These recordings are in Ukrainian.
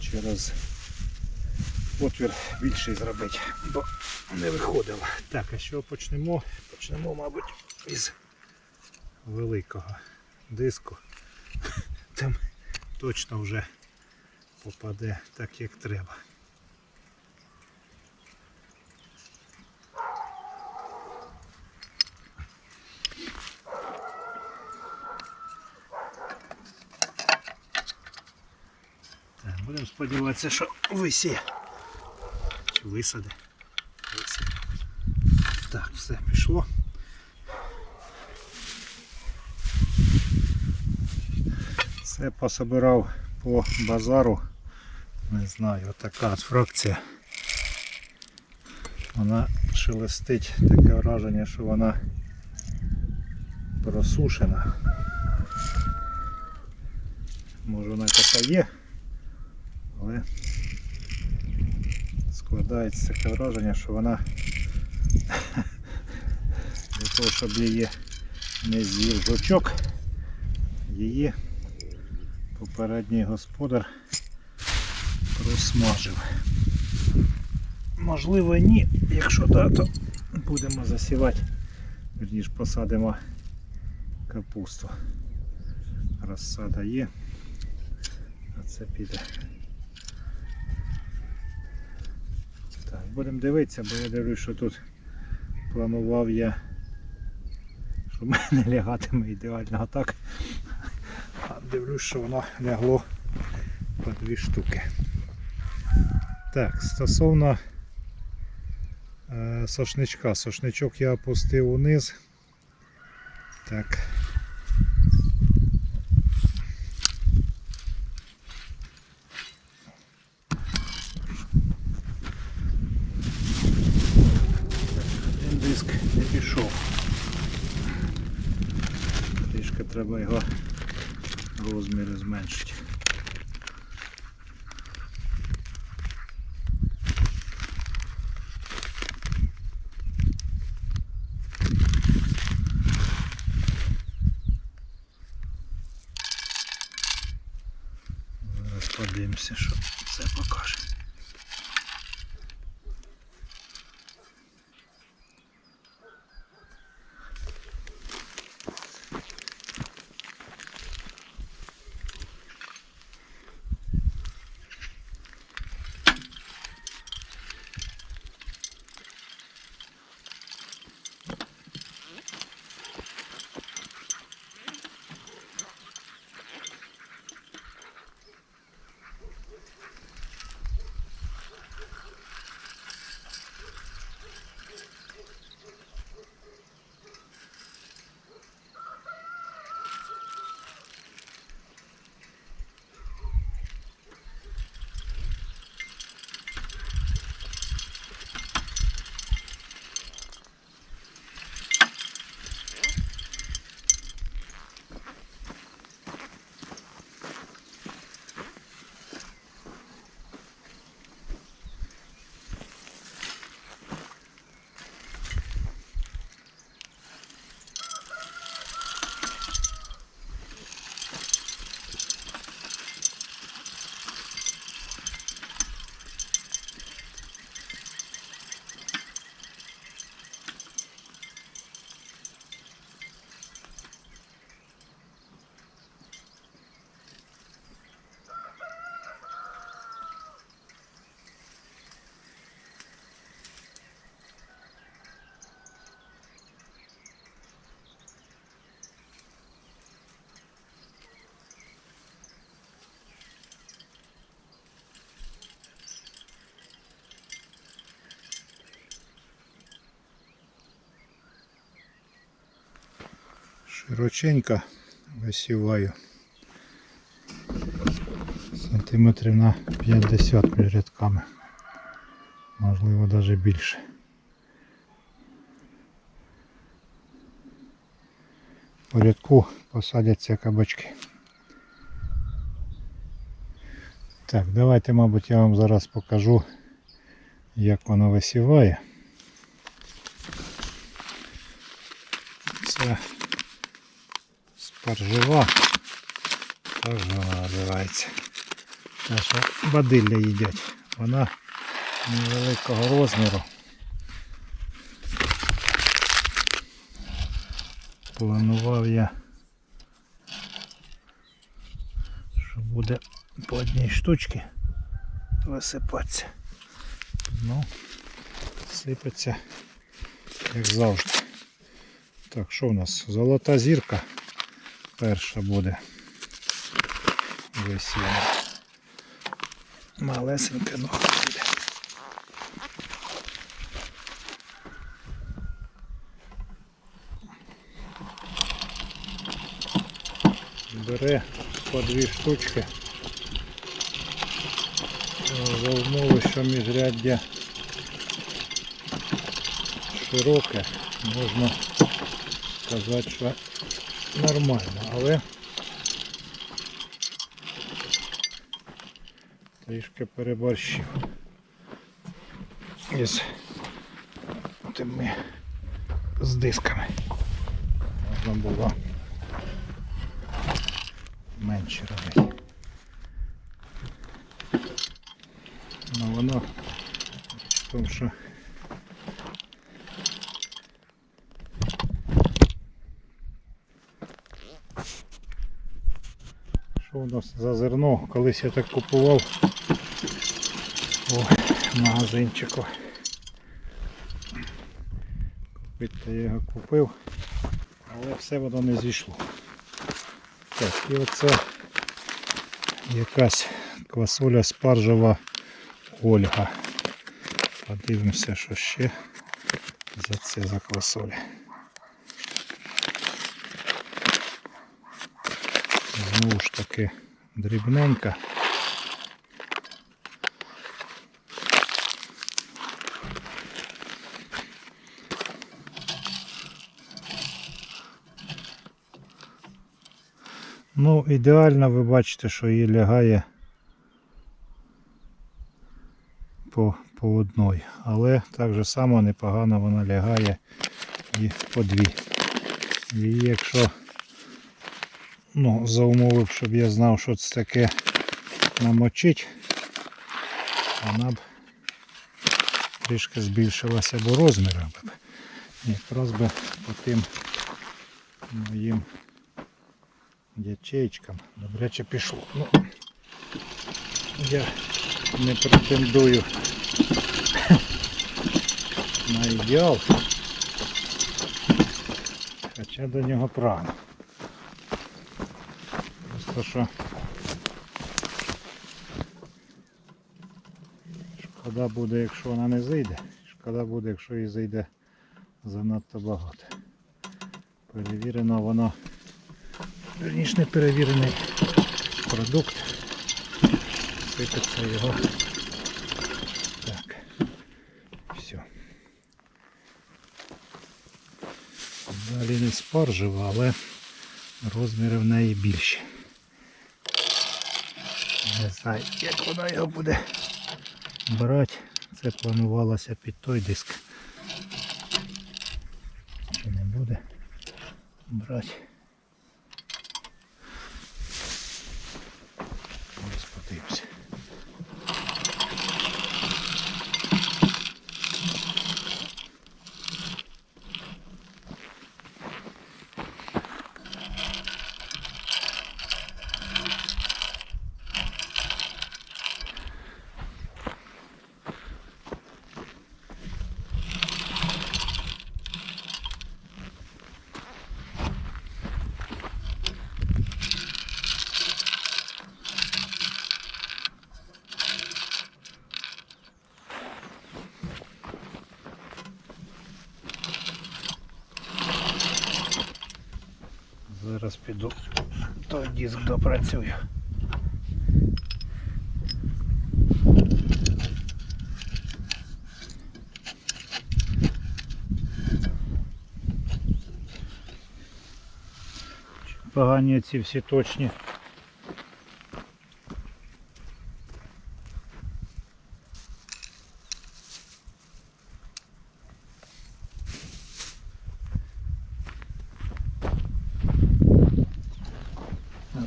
через отвір більший зробити, бо не виходило. Так, а що почнемо? Почнемо, мабуть, із великого диску. Там точно вже попаде так, як треба. Так, будемо сподіватися, що висіє. Чи висаде. Висіє. Так, все пішло. Це пособирав по базару. Не знаю, така от фракція. Вона шелестить, таке враження, що вона просушена. Може вона така є, але складається таке враження, що вона для того, щоб її не з'їв жучок, її попередній господар просмажив. Можливо ні, якщо так, то будемо засівати, верніше посадимо капусту. Розсада є, а це піде. Так, будемо дивитися, бо я дивлюсь, що тут планував я, що в мене лягатиме ідеально, а так а дивлюсь, що воно лягло по дві штуки. Так, стосовно е, сошничка. Сошничок я опустив униз. Так. Широченько висіваю. Сантиметрів на 50 між рядками. Можливо навіть більше. По рядку посадяться кабачки. Так, давайте, мабуть, я вам зараз покажу, як воно висіває. Це же вона називається. Що бадилля їдять. Вона невеликого розміру. Планував я, що буде по одній штучці висипатися. Ну, сипеться, як завжди. Так, що в нас? Золота зірка перша буде весільна. Малесенька, ну буде. Бере по дві штучки. За умови, що міжряддя широке, можна сказати, що нормально, але трішки переборщив. Із тими з дисками. Можна було менше робити. Ну воно в тому, що Що у нас за зерно? Колись я так купував у магазинчику. Купити я його купив, але все воно не зійшло. Так, і оце якась квасоля спаржева Ольга. Подивимося, що ще за це за квасоля. Знову ж таки дрібненька. Ну, ідеально ви бачите, що її лягає по, по одной. Але так же само непогано вона лягає і по дві. І якщо ну, за умови, щоб я знав, що це таке намочить, вона б трішки збільшилася б розмірами. Якраз би по тим моїм ячеечкам добряче пішло. Ну, я не претендую на ідеал, хоча до нього прагну. Що шкода буде, якщо вона не зайде. Шкода буде, якщо її зайде занадто багато. Перевірено воно, верніше не перевірений продукт. Сипеться його. Так. Все. Далі не спаржева, але розміри в неї більші. Не знаю, як вона його буде брати. Це планувалося під той диск. Чи не буде брати. Ось подивимося. Зараз піду той диск допрацюю. Погані ці всі точні.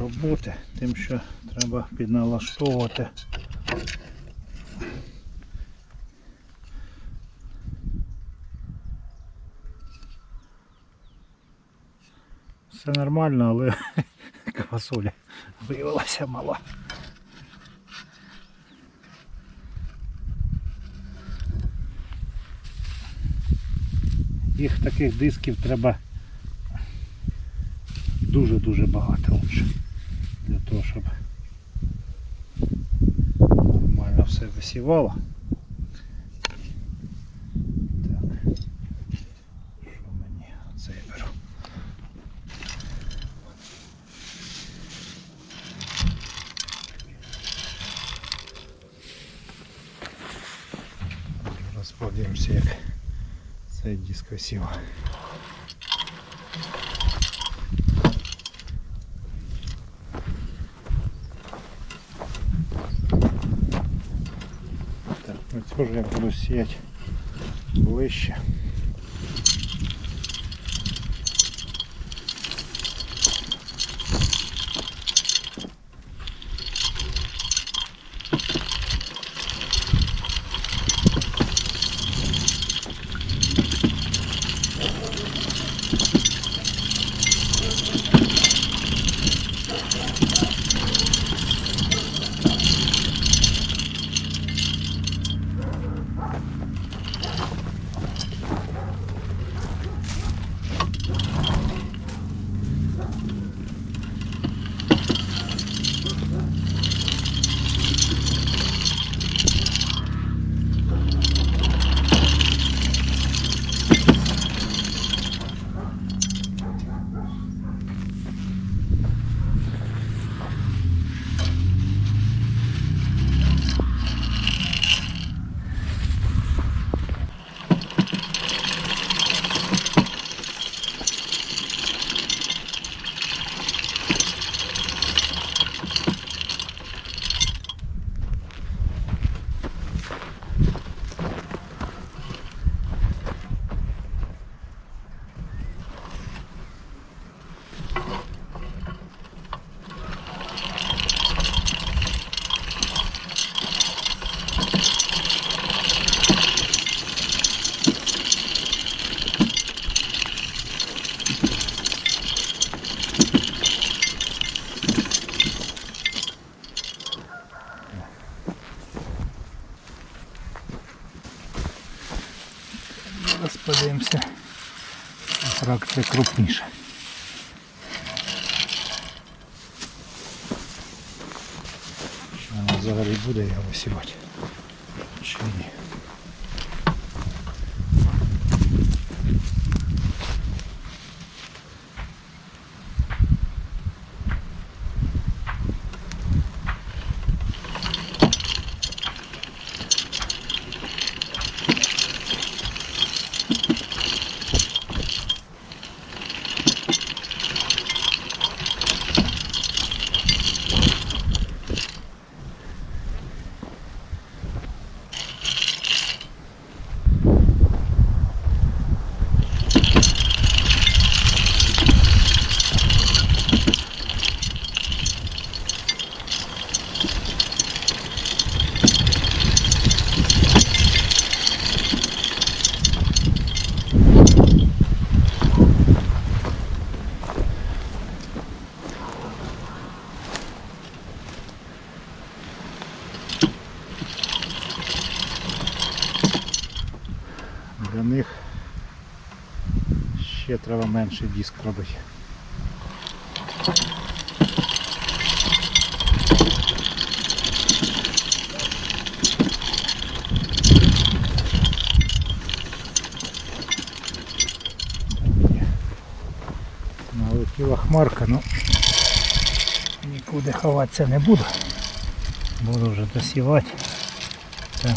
роботи, тим що треба підналаштовувати. Все нормально, але квасоля виявилася мала. Їх таких дисків треба дуже-дуже багато лучше. Для того, щоб нормально все висівало. Так. Що мені? Оце я беру. Зараз як цей диск висів. Цього ж я буду сіяти ближче. Зараз подивимося. Крупніша. Чи вона взагалі буде його висівати? Чи ні? Для них ще треба менший диск робити. Налетіла хмарка, ну нікуди ховатися не буду. Буду вже досівати та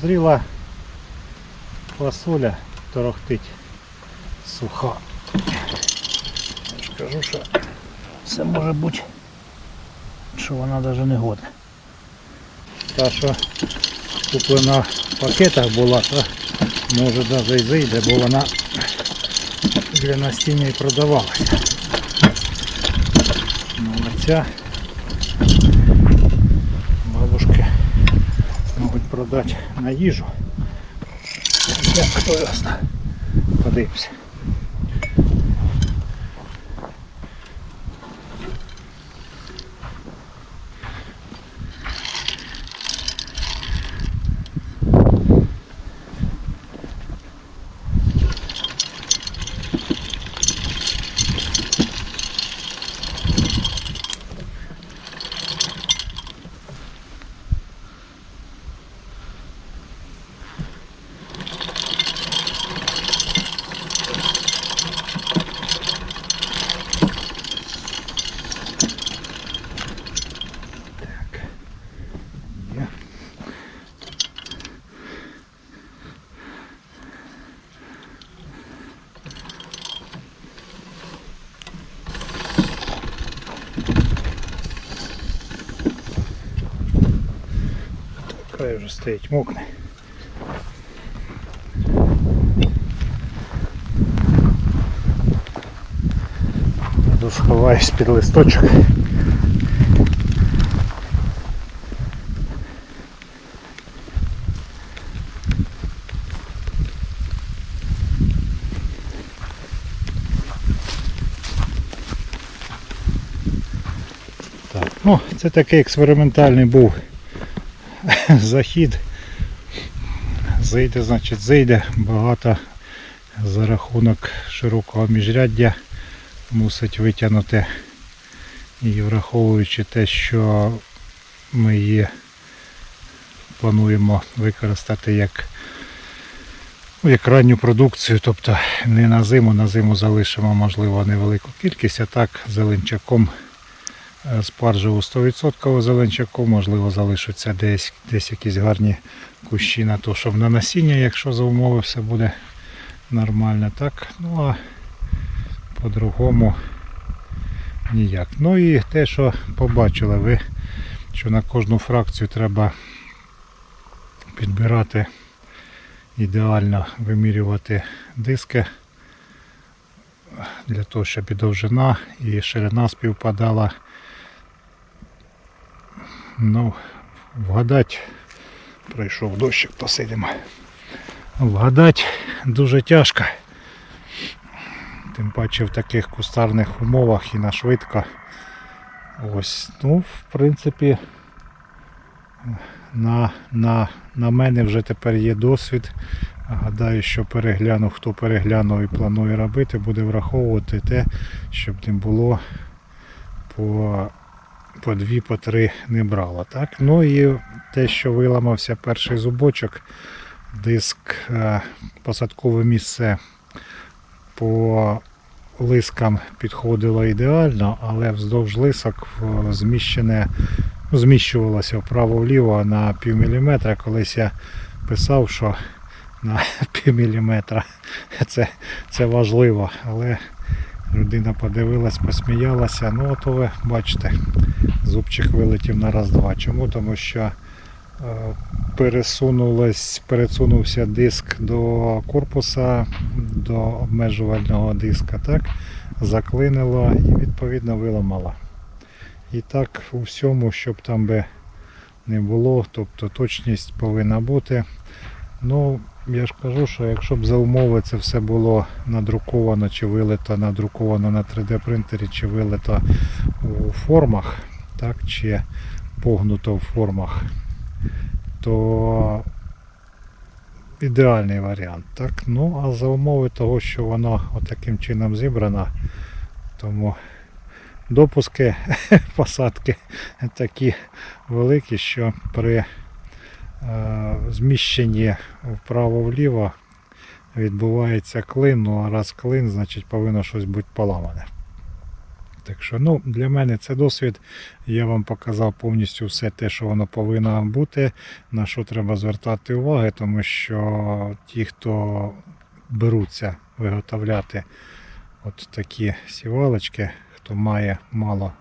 Підозріла фасоля торохтить суха. скажу, що це може бути, що вона навіть не годна. Та, що куплена в пакетах була, то може навіть і зайде, бо вона для настіння і продавалася. Ну, продати на їжу. Як хто ясно. Подивимося. Стоїть мокне. Іду сховаюсь під листочок. Так, ну, це такий експериментальний був захід. Зайде, значить, зайде. Багато за рахунок широкого міжряддя мусить витягнути. І враховуючи те, що ми її плануємо використати як, ну, як ранню продукцію, тобто не на зиму, на зиму залишимо, можливо, невелику кількість, а так зеленчаком спаржеву 100% зеленчаку, можливо, залишаться десь, десь якісь гарні кущі на то, щоб на насіння, якщо за умови все буде нормально, так. Ну а по-другому ніяк. Ну і те, що побачили ви, що на кожну фракцію треба підбирати ідеально вимірювати диски для того, щоб і довжина, і ширина співпадала. Ну, вгадати, пройшов дощик, посидимо. Вгадати дуже тяжко. Тим паче в таких кустарних умовах і на швидко. Ось, ну, в принципі, на, на, на мене вже тепер є досвід. Гадаю, що переглянув, хто переглянув і планує робити, буде враховувати те, щоб не було по по дві, по три не брало. Так? Ну і те, що виламався перший зубочок, диск, е, посадкове місце по лискам підходило ідеально, але вздовж лисок зміщене, ну, зміщувалося вправо-вліво на пів міліметра. Колись я писав, що на пів міліметра це, це важливо, але людина подивилась, посміялася. Ну, от ви бачите, зубчик вилетів на раз-два. Чому? Тому що е, пересунулось, пересунувся диск до корпуса, до обмежувального диска, так? заклинило і відповідно виламало. І так у всьому, щоб там би не було, тобто точність повинна бути. Ну, я ж кажу, що якщо б за умови це все було надруковано чи вилито, надруковано на 3D принтері, чи вилито у формах, так, чи погнуто в формах, то ідеальний варіант. Так? Ну, а за умови того, що воно отаким чином зібрано, тому допуски посадки такі великі, що при зміщенні вправо-вліво відбувається клин, ну а раз клин, значить повинно щось бути поламане. Так що, ну, для мене це досвід. Я вам показав повністю все те, що воно повинно бути, на що треба звертати уваги, тому що ті, хто беруться виготовляти от такі сівалочки, хто має мало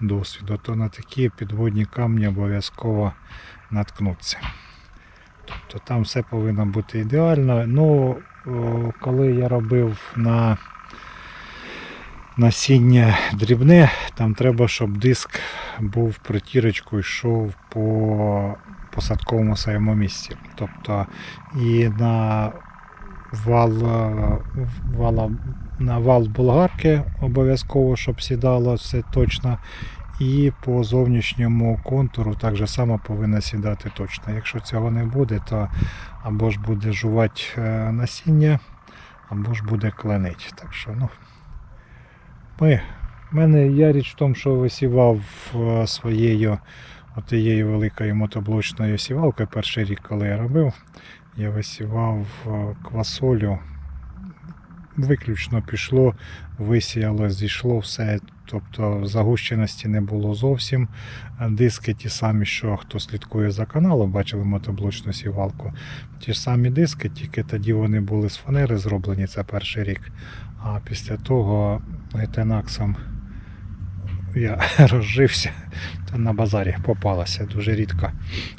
досвіду, то на такі підводні камні обов'язково наткнуться. Тобто там все повинно бути ідеально. Ну, коли я робив на насіння дрібне, там треба, щоб диск був притірочку йшов по посадковому своєму місці. Тобто і на вал, е, вала, на вал болгарки обов'язково, щоб сідало все точно. І по зовнішньому контуру так же само повинно сідати точно. Якщо цього не буде, то або ж буде жувати е, насіння, або ж буде кленить. Так що, ну, ми, мене я річ в тому, що висівав е, своєю отією великою мотоблочною сівалкою перший рік, коли я робив, я висівав е, квасолю. Виключно пішло, висіяло, зійшло все. Тобто загущеності не було зовсім. Диски ті самі, що хто слідкує за каналом, бачили мотоблочну сівалку. Ті ж самі диски, тільки тоді вони були з фанери зроблені, це перший рік. А після того етенаксом я розжився, та на базарі попалася дуже рідко.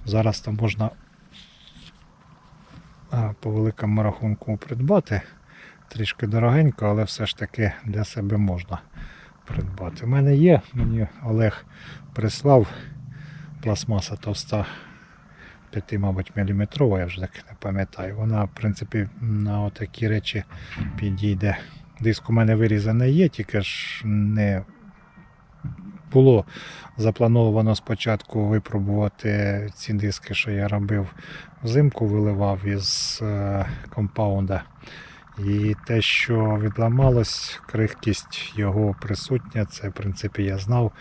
Зараз там можна по великому рахунку придбати. Трішки дорогенько, але все ж таки для себе можна придбати. У мене є, мені Олег прислав пластмаса товста 5, мабуть, міліметрова, я вже так не пам'ятаю. Вона, в принципі, на такі речі підійде. Диск у мене вирізаний є, тільки ж не було заплановано спочатку випробувати ці диски, що я робив взимку, виливав із е, компаунда. І те, що відламалось, крихкість його присутня, це в принципі я знав.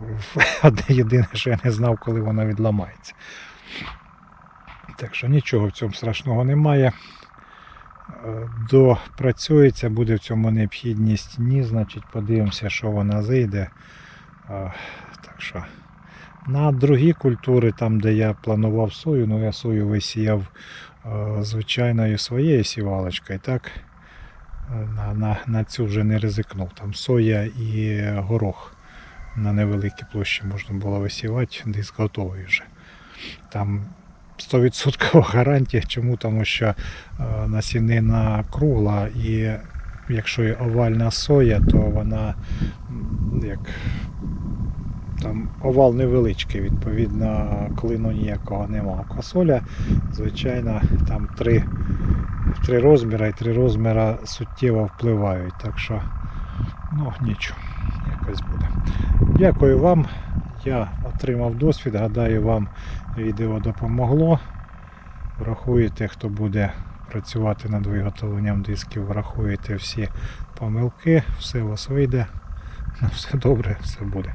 Одне єдине, що я не знав, коли вона відламається. Так що нічого в цьому страшного немає. Е, Допрацюється, буде в цьому необхідність ні, значить подивимося, що вона зайде. Е, Так що на другі культури, там де я планував сою, ну я сою висіяв звичайною своєю сівалочкою. Так, Е, на, на, на цю вже не ризикнув. Там соя і горох на невеликій площі можна було висівати, диск готовий вже. Там 100% гарантія. Чому? Тому що е, насінина кругла і якщо є овальна соя, то вона як там овал невеличкий, відповідно, клину ніякого нема. Квасоля, звичайно, там три, три розміри і три розміри суттєво впливають. Так що, ну нічого, якось буде. Дякую вам. Я отримав досвід. Гадаю, вам відео допомогло. Врахуєте, хто буде працювати над виготовленням дисків, врахуєте всі помилки, все у вас вийде. Все добре, все буде.